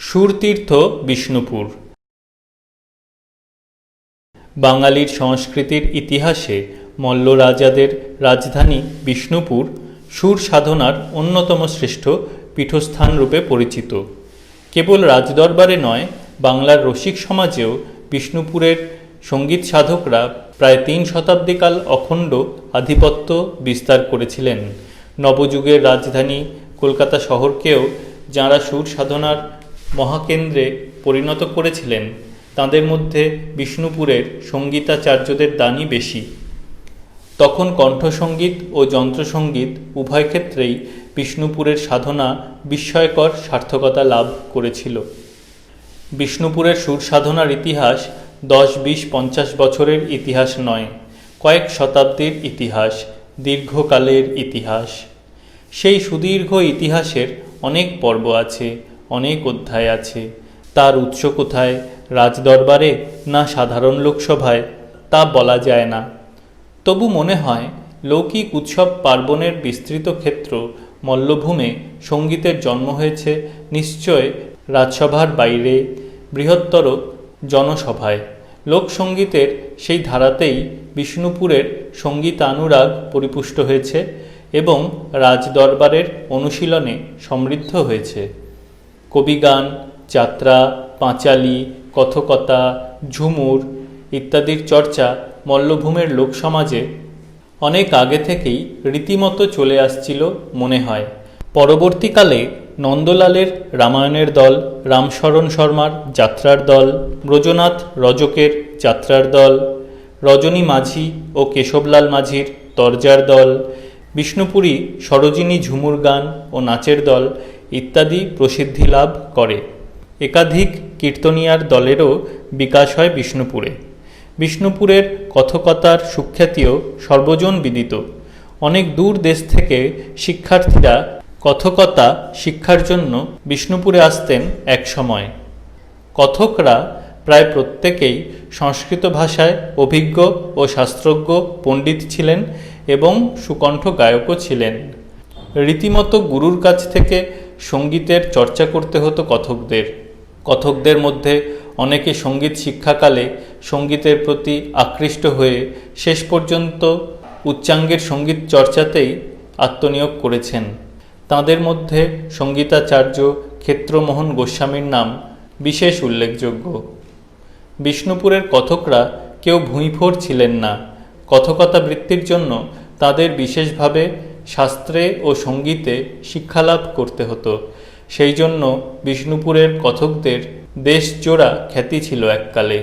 সুরতীর্থ বিষ্ণুপুর। বাঙালির সংস্কৃতির ইতিহাসে মল্ল রাজাদের রাজধানী বিষ্ণুপুর সুর সাধনার অন্যতম শ্রেষ্ঠ পীঠস্থান রূপে পরিচিত। কেবল রাজদরবারে নয়, বাংলার রসিক সমাজেও বিষ্ণুপুরের সংগীত সাধকরা প্রায় তিন শতাব্দীকাল অখণ্ড আধিপত্য বিস্তার করেছিলেন। নবযুগের রাজধানী কলকাতা শহরকেও যাঁরা সুর সাধনার মহাকেন্দ্রে পরিণত করেছিলেন, তাদের মধ্যে বিষ্ণুপুরের সঙ্গীতাচার্যদের দানই বেশি। তখন কণ্ঠসঙ্গীত ও যন্ত্রসঙ্গীত উভয় ক্ষেত্রেই বিষ্ণুপুরের সাধনা বিস্ময়কর সার্থকতা লাভ করেছিল। বিষ্ণুপুরের সুর সাধনার ইতিহাস দশ বিশ পঞ্চাশ বছরের ইতিহাস নয়, কয়েক শতাব্দীর ইতিহাস, দীর্ঘকালের ইতিহাস। সেই সুদীর্ঘ ইতিহাসের অনেক পর্ব আছে অনেক অধ্যায় আছে। তার উৎস কোথায়? রাজদরবারে না সাধারণ লোকসভায়? তা বলা যায় না। তবু মনে হয়, লৌকিক উৎসব পার্বণের বিস্তৃত ক্ষেত্র মল্লভূমে সঙ্গীতের জন্ম হয়েছে নিশ্চয় রাজসভার বাইরে, বৃহত্তর জনসভায়। লোকসঙ্গীতের সেই ধারাতেই বিষ্ণুপুরের সঙ্গীতানুরাগ পরিপুষ্ট হয়েছে এবং রাজদরবারের অনুশীলনে সমৃদ্ধ হয়েছে। কবিগান যাত্রা, পাঁচালি, কথকতা, ঝুমুর ইত্যাদির চর্চা মল্লভূমের লোকসমাজে অনেক আগে থেকেই রীতিমতো চলে আসছিল মনে হয়। পরবর্তীকালে নন্দলালের রামায়ণের দল, রামশরণ শর্মার যাত্রার দল, ব্রজনাথ রজকের যাত্রার দল, রজনী মাঝি ও কেশবলাল মাঝির তরজার দল, বিষ্ণুপুরী, সরোজিনী ঝুমুর গান ও নাচের দল ইত্যাদি প্রসিদ্ধি লাভ করে। একাধিক কীর্তনিয়ার দলেরও বিকাশ হয় বিষ্ণুপুরে। বিষ্ণুপুরের কথকতার সুখ্যাতিও সর্বজন বিদিত। অনেক দূর দেশ থেকে শিক্ষার্থীরা কথকতা শিক্ষার জন্য বিষ্ণুপুরে আসতেন এক সময়। কথকরা প্রায় প্রত্যেকেই সংস্কৃত ভাষায় অভিজ্ঞ ও শাস্ত্রজ্ঞ পণ্ডিত ছিলেন এবং সুকণ্ঠ গায়কও ছিলেন। রীতিমতো গুরুর কাছ থেকে সঙ্গীতের চর্চা করতে হতো কথকদের। কথকদের মধ্যে অনেকে সংগীত শিক্ষাকালে সঙ্গীতের প্রতি আকৃষ্ট হয়ে শেষ পর্যন্ত উচ্চাঙ্গের সংগীত চর্চাতেই আত্মনিয়োগ করেছেন। তাদের মধ্যে সঙ্গীতাচার্য ক্ষেত্রমোহন গোস্বামীর নাম বিশেষ উল্লেখযোগ্য। বিষ্ণুপুরের কথকরা কেউ ভূঁইফোর ছিলেন না। কথকতা বৃত্তির জন্য তাদের বিশেষভাবে শাস্ত্রে ও সঙ্গীতে শিক্ষালাভ করতে হতো। সেই জন্য বিষ্ণুপুরের কথকদের দেশজোড়া খ্যাতি ছিল এককালে।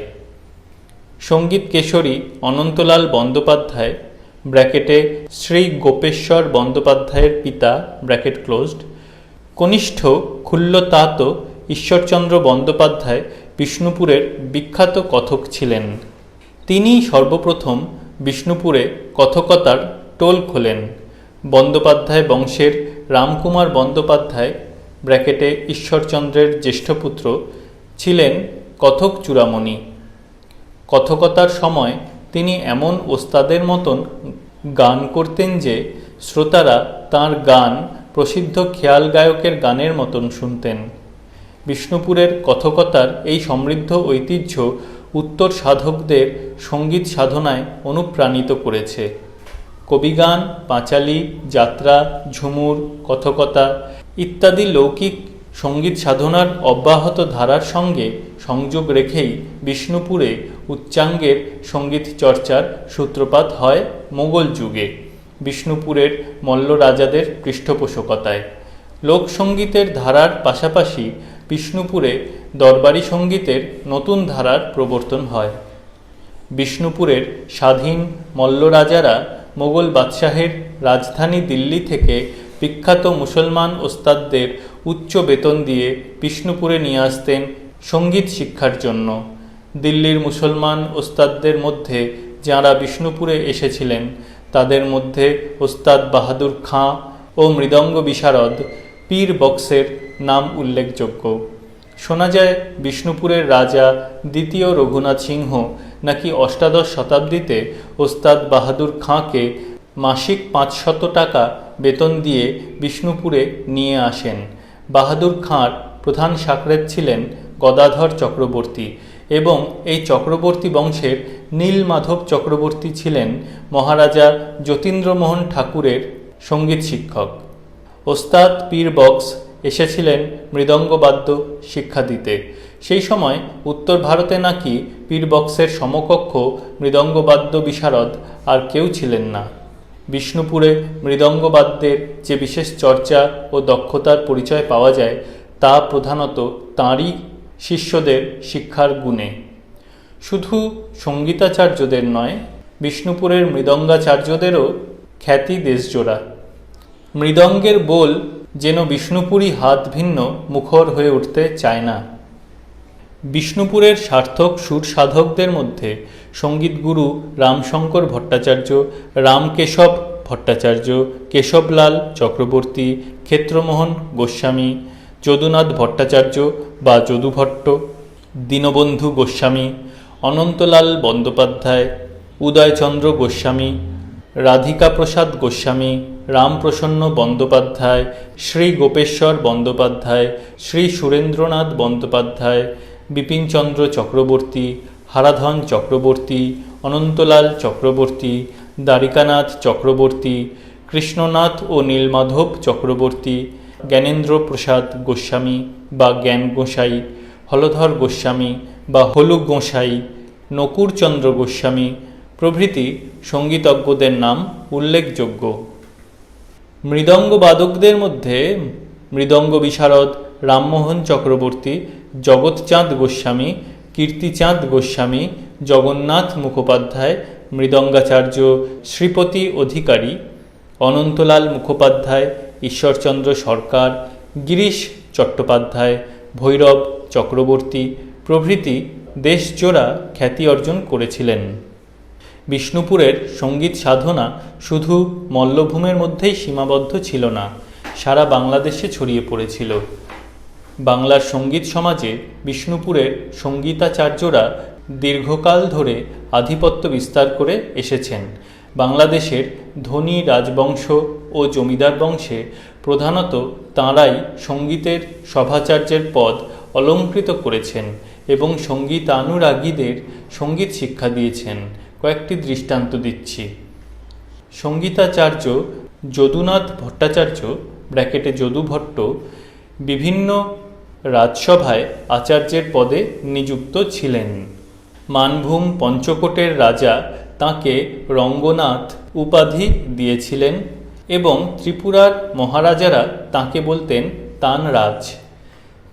সংগীত কেশরী অনন্তলাল বন্দ্যোপাধ্যায়, ব্র্যাকেটে শ্রী গোপেশ্বর বন্দ্যোপাধ্যায়ের পিতা, ব্র্যাকেট ক্লোজড, কনিষ্ঠ খুল্লতাত ঈশ্বরচন্দ্র বন্দ্যোপাধ্যায় বিষ্ণুপুরের বিখ্যাত কথক ছিলেন। তিনি সর্বপ্রথম বিষ্ণুপুরে কথকতার টোল খোলেন। বন্দ্যোপাধ্যায় বংশের রামকুমার বন্দ্যোপাধ্যায়, ব্র্যাকেটে ঈশ্বরচন্দ্রের জ্যেষ্ঠপুত্র, ছিলেন কথক চূড়ামণি। কথকতার সময় তিনি এমন ওস্তাদের মতন গান করতেন যে শ্রোতারা তার গান প্রসিদ্ধ খেয়াল গায়কের গানের মতন শুনতেন। বিষ্ণুপুরের কথকতার এই সমৃদ্ধ ঐতিহ্য উত্তর সাধকদের সংগীত সাধনায় অনুপ্রাণিত করেছে। কবিগান, পাঁচালি, যাত্রা, ঝুমুর, কথকতা ইত্যাদি লৌকিক সংগীত সাধনার অব্যাহত ধারার সঙ্গে সংযোগ রেখেই বিষ্ণুপুরে উচ্চাঙ্গের সংগীত চর্চার সূত্রপাত হয় মোগল যুগে, বিষ্ণুপুরের মল্ল রাজাদের পৃষ্ঠপোষকতায়। লোকসঙ্গীতের ধারার পাশাপাশি বিষ্ণুপুরে দরবারি সঙ্গীতের নতুন ধারার প্রবর্তন হয়। বিষ্ণুপুরের স্বাধীন মল্ল রাজারা মোগল বাদশাহের রাজধানী দিল্লি থেকে বিখ্যাত মুসলমান ওস্তাদদের উচ্চ বেতন দিয়ে বিষ্ণুপুরে নিয়ে আসতেন সংগীত শিক্ষার জন্য। দিল্লির মুসলমান ওস্তাদদের মধ্যে যাঁরা বিষ্ণুপুরে এসেছিলেন, তাদের মধ্যে ওস্তাদ বাহাদুর খাঁ ও মৃদঙ্গ বিশারদ পীর বক্সের নাম উল্লেখযোগ্য। শোনা যায়, বিষ্ণুপুরের রাজা দ্বিতীয় রঘুনাথ সিংহ নাকি অষ্টাদশ শতাব্দীতে ওস্তাদ বাহাদুর খাঁকে মাসিক পাঁচশত টাকা বেতন দিয়ে বিষ্ণুপুরে নিয়ে আসেন। বাহাদুর খাঁর প্রধান সাকরেদ ছিলেন গদাধর চক্রবর্তী এবং এই চক্রবর্তী বংশের নীলমাধব চক্রবর্তী ছিলেন মহারাজা যতীন্দ্রমোহন ঠাকুরের সংগীত শিক্ষক। ওস্তাদ পীর বক্স এসেছিলেন মৃদঙ্গবাদ্য শিক্ষা দিতে। সেই সময় উত্তর ভারতে নাকি পীর বক্সের সমকক্ষ মৃদঙ্গবাদ্য বিশারদ আর কেউ ছিলেন না। বিষ্ণুপুরে মৃদঙ্গবাদ্যের যে বিশেষ চর্চা ও দক্ষতার পরিচয় পাওয়া যায়, তা প্রধানত তাঁরই শিষ্যদের শিক্ষার গুণে। শুধু সঙ্গীতাচার্যদের নয়, বিষ্ণুপুরের মৃদঙ্গাচার্যদেরও খ্যাতি দেশজোড়া। মৃদঙ্গের বোল যেন বিষ্ণুপুরী হাত ভিন্ন মুখর হয়ে উঠতে চায় না। বিষ্ণুপুরের সার্থক সুর সাধকদের মধ্যে সঙ্গীতগুরু রামশঙ্কর ভট্টাচার্য, রামকেশব ভট্টাচার্য, কেশবলাল চক্রবর্তী, ক্ষেত্রমোহন গোস্বামী, যদুনাথ ভট্টাচার্য বা যদুভট্ট, দীনবন্ধু গোস্বামী, অনন্তলাল বন্দ্যোপাধ্যায়, উদয়চন্দ্র গোস্বামী রাধিকা প্রসাদ গোস্বামী, রামপ্রসন্ন বন্দ্যোপাধ্যায়, শ্রী গোপেশ্বর বন্দ্যোপাধ্যায়, শ্রী সুরেন্দ্রনাথ বন্দ্যোপাধ্যায় বিপিনচন্দ্র চক্রবর্তী, হারাধন চক্রবর্তী, অনন্তলাল চক্রবর্তী, দ্বারিকানাথ চক্রবর্তী, কৃষ্ণনাথ ও নীলমাধব চক্রবর্তী, জ্ঞানেন্দ্র প্রসাদ গোস্বামী বা জ্ঞান গোসাই, হলধর গোস্বামী বা হলু গোসাই নকুরচন্দ্র গোস্বামী প্রভৃতি সঙ্গীতজ্ঞদের নাম উল্লেখযোগ্য। মৃদঙ্গবাদকদের মধ্যে মৃদঙ্গ বিশারদ রামমোহন চক্রবর্তী জগৎচাঁদ গোস্বামী, কীর্তিচাঁদ গোস্বামী, জগন্নাথ মুখোপাধ্যায়, মৃদঙ্গাচার্য শ্রীপতি অধিকারী, অনন্তলাল মুখোপাধ্যায়, ঈশ্বরচন্দ্র সরকার, গিরিশ চট্টোপাধ্যায়, ভৈরব চক্রবর্তী প্রভৃতি দেশজোড়া খ্যাতি অর্জন করেছিলেন। বিষ্ণুপুরের সংগীত সাধনা শুধু মল্লভূমের মধ্যেই সীমাবদ্ধ ছিল না, সারা বাংলাদেশে ছড়িয়ে পড়েছিল। বাংলার সংগীত সমাজে বিষ্ণুপুরের সঙ্গীতাচার্যরা দীর্ঘকাল ধরে আধিপত্য বিস্তার করে এসেছেন। বাংলাদেশের ধনী রাজবংশ ও জমিদার বংশে প্রধানত তাঁরাই সঙ্গীতের সভাচার্যের পদ অলঙ্কৃত করেছেন এবং সঙ্গীতানুরাগীদের সংগীত শিক্ষা দিয়েছেন। কয়েকটি দৃষ্টান্ত দিচ্ছি। সঙ্গীতাচার্য যদুনাথ ভট্টাচার্য, ব্র্যাকেটে যদু ভট্ট বিভিন্ন রাজসভায় আচার্যের পদে নিযুক্ত ছিলেন। মানভূম পঞ্চকোটের রাজা তাকে রঙ্গনাথ উপাধি দিয়েছিলেন এবং ত্রিপুরার মহারাজারা তাকে বলতেন তানরাজ।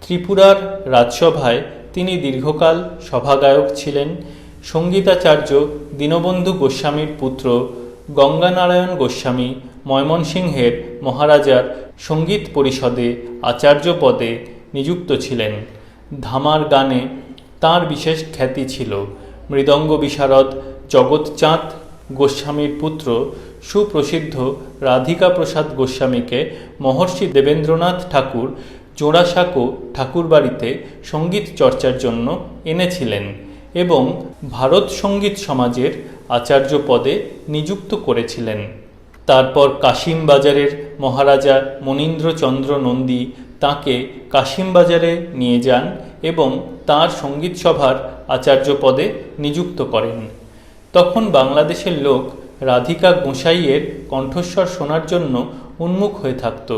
ত্রিপুরার রাজসভায় তিনি দীর্ঘকাল সভাগায়ক ছিলেন। সঙ্গীতাচার্য দীনবন্ধু গোস্বামীর পুত্র গঙ্গানারায়ণ গোস্বামী ময়মনসিংহের মহারাজার সংগীত পরিষদে আচার্য পদে নিযুক্ত ছিলেন। ধামার গানে তার বিশেষ খ্যাতি ছিল। মৃদঙ্গ বিশারদ, জগৎচাঁদ গোস্বামীর পুত্র সুপ্রসিদ্ধ রাধিকা প্রসাদ গোস্বামীকে মহর্ষি দেবেন্দ্রনাথ ঠাকুর জোড়াসাঁকো ঠাকুরবাড়িতে সংগীত চর্চার জন্য এনেছিলেন এবং ভারত সংগীত সমাজের আচার্য পদে নিযুক্ত করেছিলেন। তারপর কাশিম বাজারের মহারাজা মনীন্দ্রচন্দ্র নন্দী তাঁকে কাশিমবাজারে নিয়ে যান এবং তার সংগীত সভার আচার্য পদে নিযুক্ত করেন। তখন বাংলাদেশের লোক রাধিকা গোসাইয়ের কণ্ঠস্বর শোনার জন্য উন্মুখ হয়ে থাকত।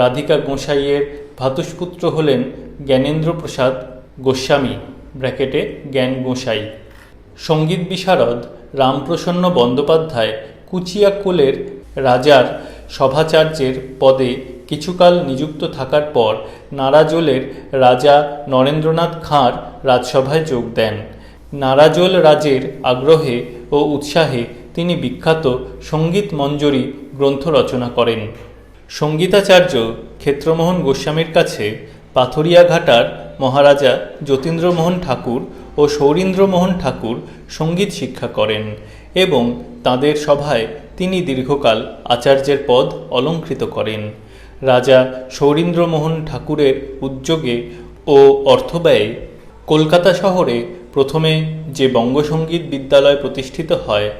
রাধিকা গোসাইয়ের ভ্রাতুষ্পুত্র হলেন জ্ঞানেন্দ্র প্রসাদ গোস্বামী, ব্র্যাকেটে জ্ঞান গোসাই। সংগীত বিশারদ রামপ্রসন্ন বন্দ্যোপাধ্যায় কুচিয়াকুলের রাজার সভাচার্যের পদে কিছুকাল নিযুক্ত থাকার পর নারাজোলের রাজা নরেন্দ্রনাথ খাঁর রাজসভায় যোগ দেন। নারাজোল রাজের আগ্রহে ও উৎসাহে তিনি বিখ্যাত সংগীত মঞ্জরি গ্রন্থ রচনা করেন। সঙ্গীতাচার্য ক্ষেত্রমোহন গোস্বামীর কাছে পাথরিয়াঘাটার মহারাজা যতীন্দ্রমোহন ঠাকুর ও সৌরীন্দ্রমোহন ঠাকুর সংগীত শিক্ষা করেন এবং তাদের সভায় তিনি দীর্ঘকাল আচার্যের পদ অলঙ্কৃত করেন। রাজা সৌরীন্দ্রমোহন ঠাকুরের উদ্যোগে ও অর্থব্যয়ে কলকাতা শহরে প্রথমে যে বঙ্গসঙ্গীত বিদ্যালয় প্রতিষ্ঠিত হয়,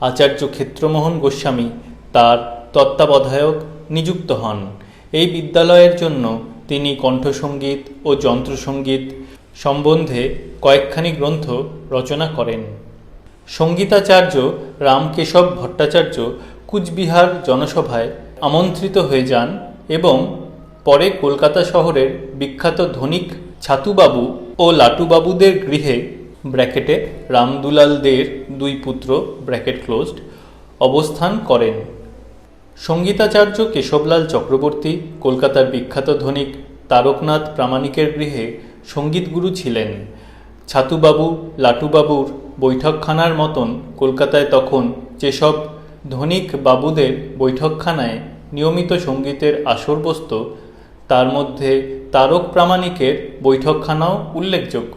আচার্য ক্ষেত্রমোহন গোস্বামী তার তত্ত্বাবধায়ক নিযুক্ত হন। এই বিদ্যালয়ের জন্য তিনি কণ্ঠসঙ্গীত ও যন্ত্রসঙ্গীত সম্বন্ধে কয়েকখানি গ্রন্থ রচনা করেন। সঙ্গীতাচার্য রামকেশব ভট্টাচার্য কুচবিহার জনসভায় আমন্ত্রিত হয়ে যান এবং পরে কলকাতা শহরের বিখ্যাত ধনিক ছাতুবাবু ও লাটুবাবুদের গৃহে ব্র্যাকেটে রামদুলাল দের দুই পুত্র ব্র্যাকেট ক্লোজড অবস্থান করেন। সঙ্গীতাচার্য কেশবলাল চক্রবর্তী কলকাতার বিখ্যাত ধনিক তারকনাথ প্রামাণিকের গৃহে সঙ্গীতগুরু ছিলেন। ছাতুবাবু, লাটুবাবুর বৈঠকখানার মতন কলকাতায় তখন যেসব ধনিক বাবুদের বৈঠকখানায় নিয়মিত সঙ্গীতের আসর তার মধ্যে তারক প্রামাণিকের বৈঠকখানাও উল্লেখযোগ্য।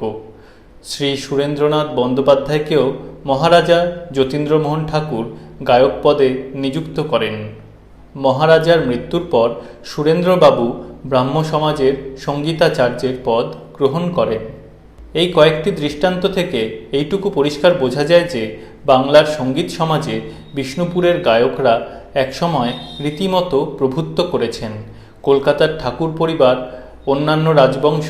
শ্রী সুরেন্দ্রনাথ বন্দ্যোপাধ্যায়কেও মহারাজা যতীন্দ্রমোহন ঠাকুর গায়ক পদে নিযুক্ত করেন। মহারাজার মৃত্যুর পর সুরেন্দ্রবাবু ব্রাহ্ম সমাজের সঙ্গীতাচার্যের পদ গ্রহণ করেন। এই কয়েকটি দৃষ্টান্ত থেকে এইটুকু পরিষ্কার বোঝা যায় যে, বাংলার সংগীত সমাজে বিষ্ণুপুরের গায়করা একসময় রীতিমতো প্রভুত্ব করেছেন। কলকাতার ঠাকুর পরিবার, অন্যান্য রাজবংশ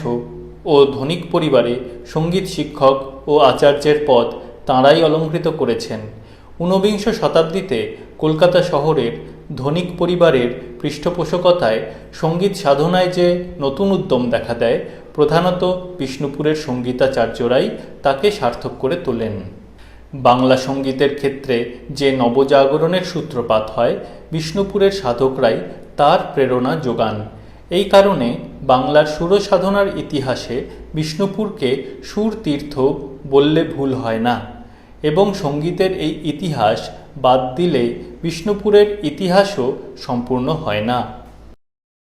ও ধনিক পরিবারে সংগীত শিক্ষক ও আচার্যের পদ তাঁরাই অলঙ্কৃত করেছেন। ঊনবিংশ শতাব্দীতে কলকাতা শহরের ধনিক পরিবারের পৃষ্ঠপোষকতায় সংগীত সাধনায় যে নতুন উদ্যম দেখা দেয়, প্রধানত বিষ্ণুপুরের সঙ্গীতাচার্যরাই তাকে সার্থক করে তোলেন। বাংলা সঙ্গীতের ক্ষেত্রে যে নবজাগরণের সূত্রপাত হয়, বিষ্ণুপুরের সাধকরাই তার প্রেরণা যোগান। এই কারণে বাংলার সুরসাধনার ইতিহাসে বিষ্ণুপুরকে সুর তীর্থ বললে ভুল হয় না এবং সঙ্গীতের এই ইতিহাস বাদ দিলে বিষ্ণুপুরের ইতিহাসও সম্পূর্ণ হয় না।